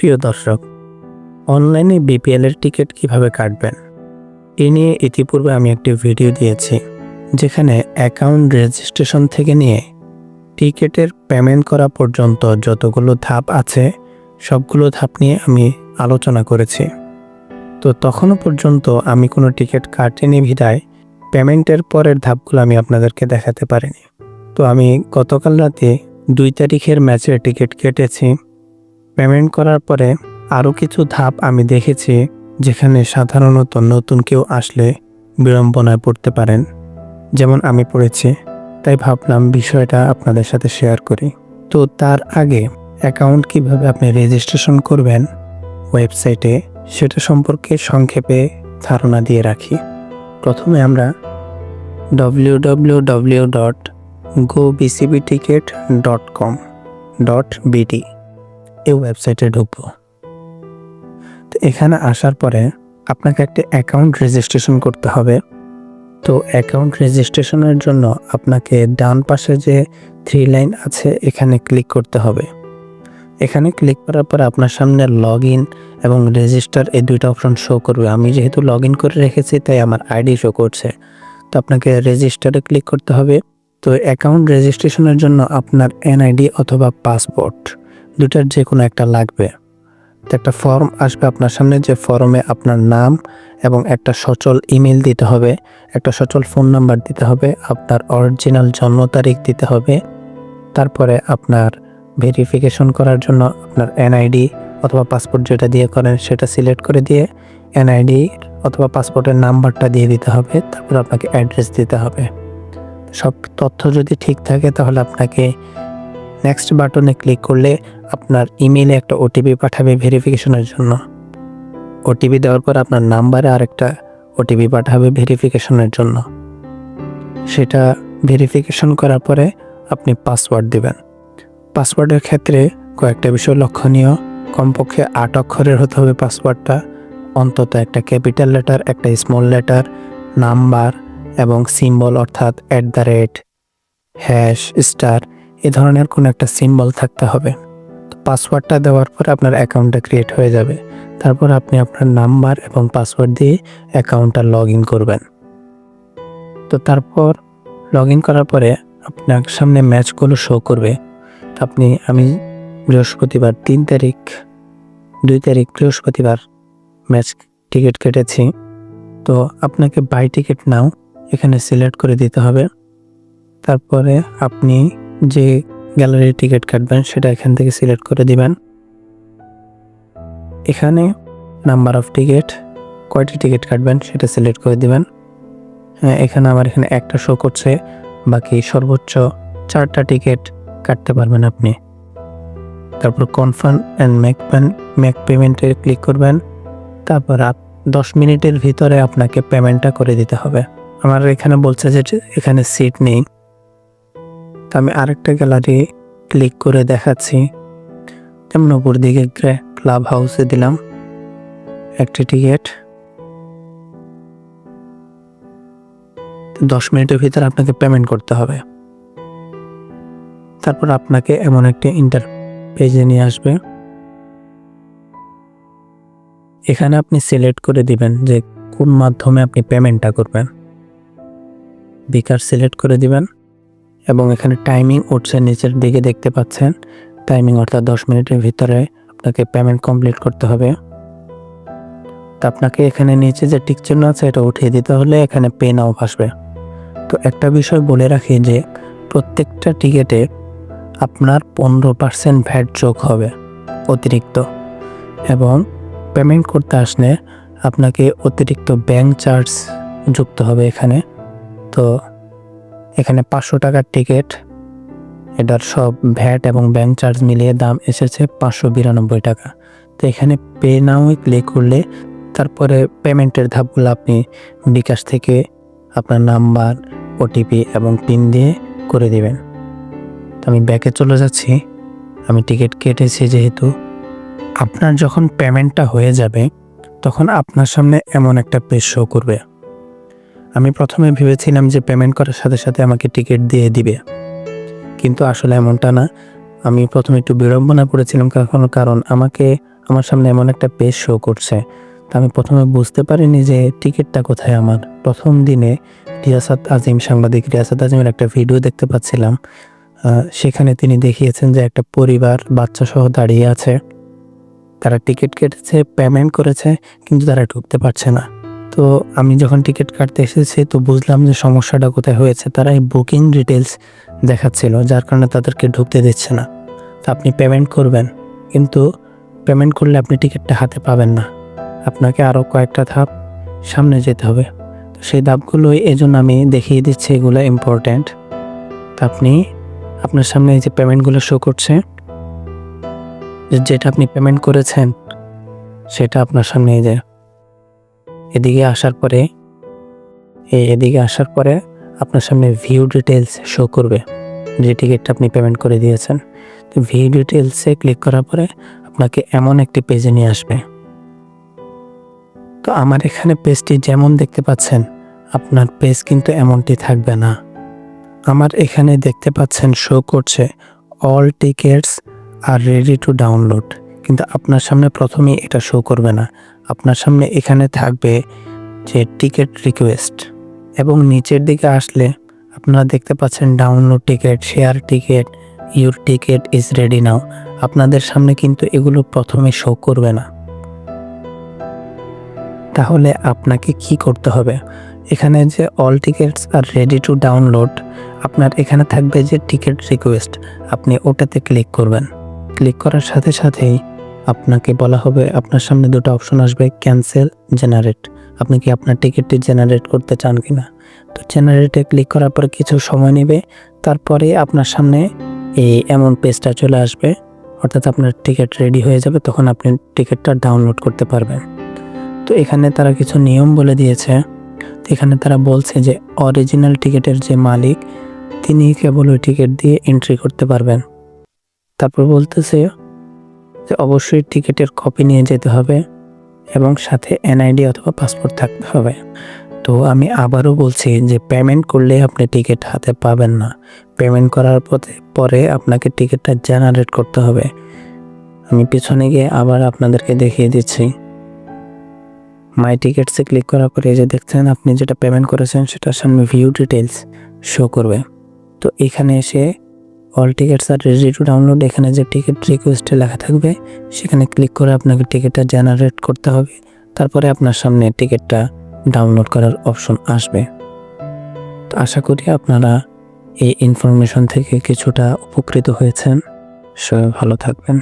প্রিয় দর্শক, অনলাইনে বিপিএল এর টিকিট কীভাবে কাটবেন? এ নিয়ে ইতিপূর্বে আমি একটি ভিডিও দিয়েছি, যেখানে অ্যাকাউন্ট রেজিস্ট্রেশন থেকে নিয়ে টিকিটের পেমেন্ট করা পর্যন্ত যতগুলো ধাপ আছে, সবগুলো ধাপ নিয়ে আমি আলোচনা করেছি। তো তখনও পর্যন্ত আমি কোনো টিকিট কাটিনি বিদায় পেমেন্টের পরের ধাপগুলো আমি আপনাদেরকে দেখাতে পারিনি। তো আমি গতকাল রাতে দুই তারিখের ম্যাচের টিকিট কেটেছি পেমেন্ট করার পরে আরও কিছু ধাপ আমি দেখেছি যেখানে সাধারণত নতুন কেউ আসলে বিড়ম্বনায় পড়তে পারেন। যেমন আমি পড়েছি, তাই ভাবলাম বিষয়টা আপনাদের সাথে শেয়ার করি। তো তার আগে অ্যাকাউন্ট কীভাবে আপনি রেজিস্ট্রেশন করবেন, ওয়েবসাইটে সেটা সম্পর্কে সংক্ষেপে ধারণা দিয়ে রাখি। প্রথমে আমরা W W W dot go BCB ticket dot com dot BD এই ওয়েবসাইটে ঢুকবো। তো এখানে আসার পরে আপনাকে একটা অ্যাকাউন্ট রেজিস্ট্রেশন করতে হবে। তো অ্যাকাউন্ট রেজিস্ট্রেশনের জন্য আপনাকে ডান পাশে যে থ্রি লাইন আছে, এখানে ক্লিক করতে হবে। এখানে ক্লিক করার পর আপনার সামনে লগ ইন এবং রেজিস্টার এই দুইটা অপশন শো করবে। আমি যেহেতু লগ ইন করে রেখেছি, তাই আমার আইডি শো করছে। তো আপনাকে রেজিস্টারে ক্লিক করতে হবে। তো অ্যাকাউন্ট রেজিস্ট্রেশনের জন্য আপনার এনআইডি অথবা পাসপোর্ট দুটার যে কোনো একটা লাগবে। তো একটা ফর্ম আসবে আপনার সামনে, যে ফর্মে আপনার নাম এবং একটা সচল ইমেল দিতে হবে, একটা সচল ফোন নাম্বার দিতে হবে, আপনার অরিজিনাল জন্ম তারিখ দিতে হবে, তারপরে আপনার ভেরিফিকেশন করার জন্য আপনার এনআইডি অথবা পাসপোর্ট যেটা দিয়ে করেন সেটা সিলেক্ট করে দিয়ে এনআইডি অথবা পাসপোর্টের নাম্বারটা দিয়ে দিতে হবে, তারপর আপনাকে অ্যাড্রেস দিতে হবে। সব তথ্য যদি ঠিক থাকে তাহলে আপনাকে নেক্সট বাটনে ক্লিক করলে আপনার ইমেইলে একটা ওটিপি পাঠাবে ভেরিফিকেশনের জন্য। ওটিপি দেওয়ার পর আপনার নাম্বারে আরেকটা ওটিপি পাঠাবে ভেরিফিকেশনের জন্য। সেটা ভেরিফিকেশন করার পরে আপনি পাসওয়ার্ড দেবেন। পাসওয়ার্ডের ক্ষেত্রে কয়েকটা বিষয় লক্ষণীয়। কমপক্ষে আট অক্ষরের হতে হবে পাসওয়ার্ডটা অন্তত একটা ক্যাপিটাল লেটার একটা স্মল লেটার নাম্বার এবং সিম্বল অর্থাৎ at the rate hash star এ ধরনের কোনো একটা সিম্বল থাকতে হবে। তো পাসওয়ার্ডটা দেওয়ার পর আপনার অ্যাকাউন্টটা ক্রিয়েট হয়ে যাবে। তারপর আপনি আপনার নাম্বার এবং পাসওয়ার্ড দিয়ে অ্যাকাউন্টটা লগ ইন করবেন। তো তারপর লগ ইন করার পরে আপনার সামনে ম্যাচগুলো শো করবে। আপনি, আমি বৃহস্পতিবার তিন তারিখ, দুই তারিখ বৃহস্পতিবার ম্যাচ টিকিট কেটেছি। তো আপনাকে বাই টিকিট নাও এখানে সিলেক্ট করে দিতে হবে। তারপরে আপনি যে গ্যালারির টিকিট কাটবেন, সেটা এখান থেকে সিলেক্ট করে দিবেন। এখানে নাম্বার অফ টিকিট, কয়টি টিকিট কাটবেন সেটা সিলেক্ট করে দিবেন। হ্যাঁ এখানে আমার এখানে একটা শো করছে, বাকি সর্বোচ্চ চারটা টিকিট কাটতে পারবেন আপনি। তারপর কনফার্ম অ্যান্ড মেক মেক পেমেন্টে ক্লিক করবেন। তারপর দশ মিনিটের ভিতরে আপনাকে পেমেন্টটা করে দিতে হবে। আমার এখানে বলছে যে এখানে সিট নেই। তো আমি আরেকটা গ্যালারি ক্লিক করে দেখাচ্ছি। যেমন উপর দিকে ক্লাব হাউসে দিলাম। একটি টিকিট দশ মিনিটের ভিতরে আপনাকে পেমেন্ট করতে হবে। তারপর আপনাকে এমন একটি ইন্টার পেজে নিয়ে আসবে। এখানে আপনি সিলেক্ট করে দিবেন যে কোন মাধ্যমে আপনি পেমেন্টটা করবেন। বিকার সিলেক্ট করে দিবেন। এবং এখানে টাইমিং উঠছে নিচের দিকে দেখতে পাচ্ছেন। টাইমিং অর্থাৎ দশ মিনিটের ভিতরে আপনাকে পেমেন্ট কমপ্লিট করতে হবে। তো আপনাকে এখানে নিচে যে টিক চিহ্ন আছে এটা উঠিয়ে দিতে হলে এখানে পে নাও আসবে। তো একটা বিষয় বলে রাখি যে প্রত্যেকটা টিকিটে আপনার পনেরো পার্সেন্ট ভ্যাট যোগ হবে অতিরিক্ত। এবং পেমেন্ট করতে আসলে আপনাকে অতিরিক্ত ব্যাংক চার্জ যুক্ত হবে এখানে। তো এখানে পাঁচশো টাকার টিকিট। এটার সব ভ্যাট এবং ব্যাংক চার্জ মিলিয়ে দাম এসেছে পাঁচশো বিরানব্বই টাকা। তো এখানে পে নাও ক্লিক করলে তারপরে পেমেন্টের ধাপগুলো আপনি বিকাশ থেকে আপনার নাম্বার, ওটিপি এবং পিন দিয়ে করে দেবেন। তো আমি ব্যাকে চলে যাচ্ছি। আমি টিকিট কেটেছি যেহেতু। আপনার যখন পেমেন্টটা হয়ে যাবে, তখন আপনার সামনে এমন একটা পেজ শো করবে। আমি প্রথমে ভেবেছিলাম যে পেমেন্ট করার সাথে সাথে আমাকে টিকিট দিয়ে দিবে। কিন্তু আসলে এমনটা না। আমি প্রথমে একটু বিড়ম্বনা পড়েছিলাম কারণ কারণ। আমাকে, আমার সামনে এমন একটা পেজ শো করছে। তা আমি প্রথমে বুঝতে পারিনি যে টিকিটটা কোথায় আমার। প্রথম দিনে রিয়াসাত আজিম সাংবাদিক, রিয়াসাত আজিমের একটা ভিডিও দেখতে পাচ্ছিলাম। সেখানে তিনি দেখিয়েছেন যে একটা পরিবার, বাচ্চা সহ দাঁড়িয়ে আছে। তারা টিকিট কেটেছে পেমেন্ট করেছে, কিন্তু তারা ঢুকতে পারছে না। তো আমি যখন টিকিট কাটতে এসেছি, তো বুঝলাম যে সমস্যাটা কোথায় হয়েছে। তারা এই বুকিং ডিটেলস দেখাচ্ছিল, যার কারণে তাদেরকে ঢুকতে দিচ্ছে না। তো আপনি পেমেন্ট করবেন, কিন্তু পেমেন্ট করলে আপনি টিকিটটা হাতে পাবেন না। আপনাকে আরও কয়েকটা ধাপ সামনে যেতে হবে। তো সেই ধাপগুলোই এই জন্য আমি দেখিয়ে দিচ্ছি এগুলো ইম্পর্ট্যান্ট তো আপনি আপনার সামনে এই যে পেমেন্টগুলো শো করছে, যেটা আপনি পেমেন্ট করেছেন, সেটা আপনার সামনে এই যে এদিকে আসার পরে, এই এদিকে আসার পরে আপনার সামনে ভিউ ডিটেলস শো করবে, যে টিকিটটা আপনি পেমেন্ট করে দিয়েছেন। তো ভিউ ডিটেলসে ক্লিক করার পরে আপনাকে এমন একটি পেজে নিয়ে আসবে। তো আমার এখানে পেজটি যেমন দেখতে পাচ্ছেন, আপনার পেজ কিন্তু এমনটি থাকবে না। আমার এখানে দেখতে পাচ্ছেন শো করছে all tickets are ready to download কিন্তু আপনার সামনে প্রথমেই এটা শো করবে না। আপনার সামনে এখানে থাকবে যে টিকিট রিকোয়েস্ট এবং নিচের দিকে আসলে আপনারা দেখতে পাচ্ছেন download ticket share ticket your ticket is ready now আপনাদের সামনে কিন্তু এগুলো প্রথমে শো করবে না। তাহলে আপনাকে কি করতে হবে? এখানে যে all tickets are ready to download আপনার এখানে থাকবে যে টিকিট রিকোয়েস্ট আপনি ওটাতে ক্লিক করবেন। ক্লিক করার সাথে সাথেই আপনাকে বলা হবে, আপনার সামনে দুটো অপশন আসবে ক্যান্সেল জেনারেট আপনি কি আপনার টিকিটটি জেনারেট করতে চান কি না তো জেনারেটে ক্লিক করার পরে কিছু সময় নেবে, তারপরে আপনার সামনে এই এমন পেজটা চলে আসবে, অর্থাৎ আপনার টিকিট রেডি হয়ে যাবে, তখন আপনি টিকিটটা ডাউনলোড করতে পারবেন। তো এখানে তারা কিছু নিয়ম বলে দিয়েছে। এখানে তারা বলছে যে অরিজিনাল টিকিটের যে মালিক, তিনি কেবল ওই টিকিট দিয়ে এন্ট্রি করতে পারবেন। তারপর বলতেছে যে অবশ্যই টিকিটের কপি নিয়ে যেতে হবে এবং সাথে এনআইডি অথবা পাসপোর্ট থাকতে হবে। তো আমি আবারও বলছি যে পেমেন্ট করলে আপনি টিকিট হাতে পাবেন না। পেমেন্ট করার পথে পরে আপনাকে টিকিটটা জেনারেট করতে হবে। আমি পিছনে গিয়ে আবার আপনাদেরকে দেখিয়ে দিচ্ছি। মাই টিকিটসে ক্লিক করার পরে যে দেখছেন, আপনি যেটা পেমেন্ট করেছেন সেটার সামনে ভিউ ডিটেলস শো করবে। তো এখানে এসে all tickets are ready to download এখানে যে টিকিট রিকোয়েস্টে লেখা থাকবে, সেখানে ক্লিক করে আপনাকে টিকিটটা জেনারেট করতে হবে। তারপরে আপনার সামনে টিকিটটা ডাউনলোড করার অপশন আসবে। তো আশা করি আপনারা এই ইনফরমেশন থেকে কিছুটা উপকৃত হয়েছেন। সবাই ভালো থাকবেন।